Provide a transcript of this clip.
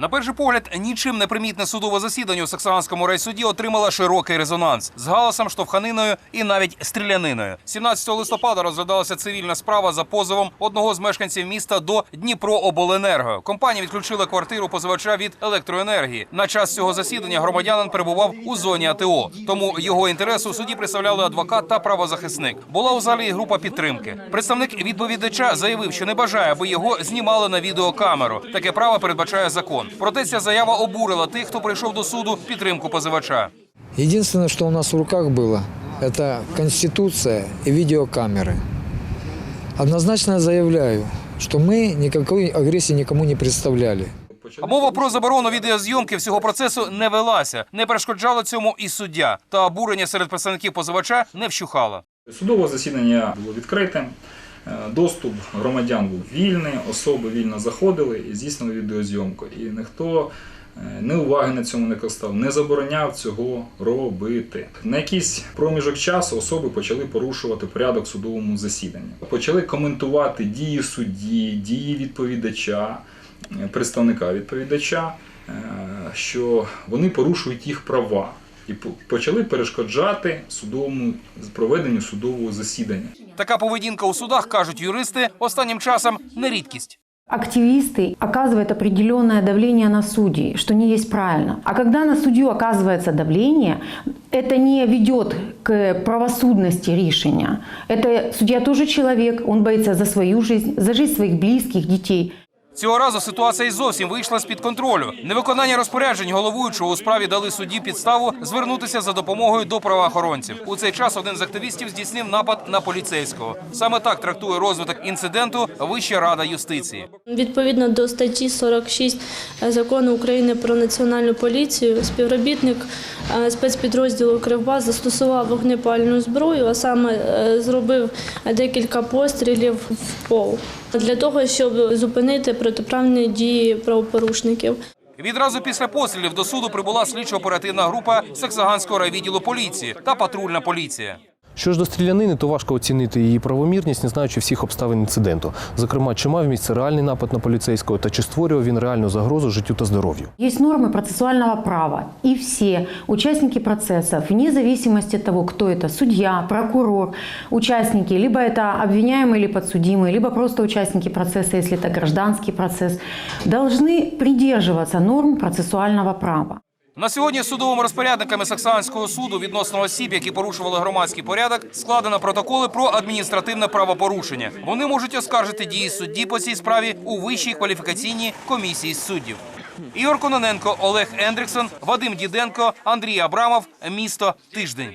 На перший погляд, нічим не примітне судове засідання у Саксаганському райсуді отримало широкий резонанс з галасом, штовханиною і навіть стріляниною. 17 листопада розглядалася цивільна справа за позовом одного з мешканців міста до Дніпрообленерго. Компанія відключила квартиру позивача від електроенергії. На час цього засідання громадянин перебував у зоні АТО, тому його інтерес у суді представляли адвокат та правозахисник. Була у залі група підтримки. Представник відповідача заявив, що не бажає, аби його знімали на відеокамеру. Таке право передбачає закон. Проте ця заява обурила тих, хто прийшов до суду в підтримку позивача. Единственное, что у нас в руках было, это Конституция и видеокамеры. Однозначно заявляю, что мы никакой агрессии никому не представляли. А мова про заборону відеозйомки всього процесу не велася. Не перешкоджало цьому і суддя. Та обурення серед представників позивача не вщухало. Судове засідання було відкритим. е, Доступ громадян був вільний, особи вільно заходили і здійснили відеозйомку. І ніхто не уваги на цьому не костав, не забороняв цього робити. На якийсь проміжок часу особи почали порушувати порядок судовому засіданні. Почали коментувати дії судді, дії відповідача, е, представника відповідача, е, що вони порушують їх права І по- почали перешкоджати судовому проведенню судового засідання. Така поведінка у судах, кажуть юристи, останнім часом не рідкість. Активисты оказывают определенное давление на судей, что не есть правильно. А когда на судью оказывается давление, это не ведет к правосудности решения. Это судья тоже человек, он боится за свою жизнь, за жизнь своих близких, детей. Цього разу ситуація й зовсім вийшла з під контролю. Невиконання розпоряджень головуючого у справі дали судді підставу звернутися за допомогою до правоохоронців. У цей час один з активістів здійснив напад на поліцейського. Саме так трактує розвиток інциденту Вища рада юстиції. Відповідно до статті 46 закону України про національну поліцію, співробітник е, спецпідрозділу Кривбас застосував вогнепальну зброю, а саме е, зробив декілька пострілів в пол для того, щоб зупинити протиправні дії правопорушників. Відразу після пострілів до суду прибула слідчо-оперативна група Саксаганського райвідділу поліції та патрульна поліція. Що ж до стрілянини, то важко оцінити її правомірність, не знаючи всіх обставин інциденту. Зокрема, чи мав місце реальний напад на поліцейського та чи створював він реальну загрозу життю та здоров'ю. Есть нормы процессуального права, и все участники процесса, вне зависимости от того, кто это, судья, прокурор, участники, либо это обвиняемый или подсудимый, либо просто участники процесса, если это гражданский процесс, должны придерживаться норм процессуального права. На сьогодні судовими розпорядниками Саксанського суду відносно осіб, які порушували громадський порядок, складено протоколи про адміністративне правопорушення. Вони можуть оскаржити дії судді по цій справі у вищій кваліфікаційній комісії суддів. Ігор Кононенко, Олег Ендриксон, Вадим Діденко, Андрій Абрамов. Місто тиждень.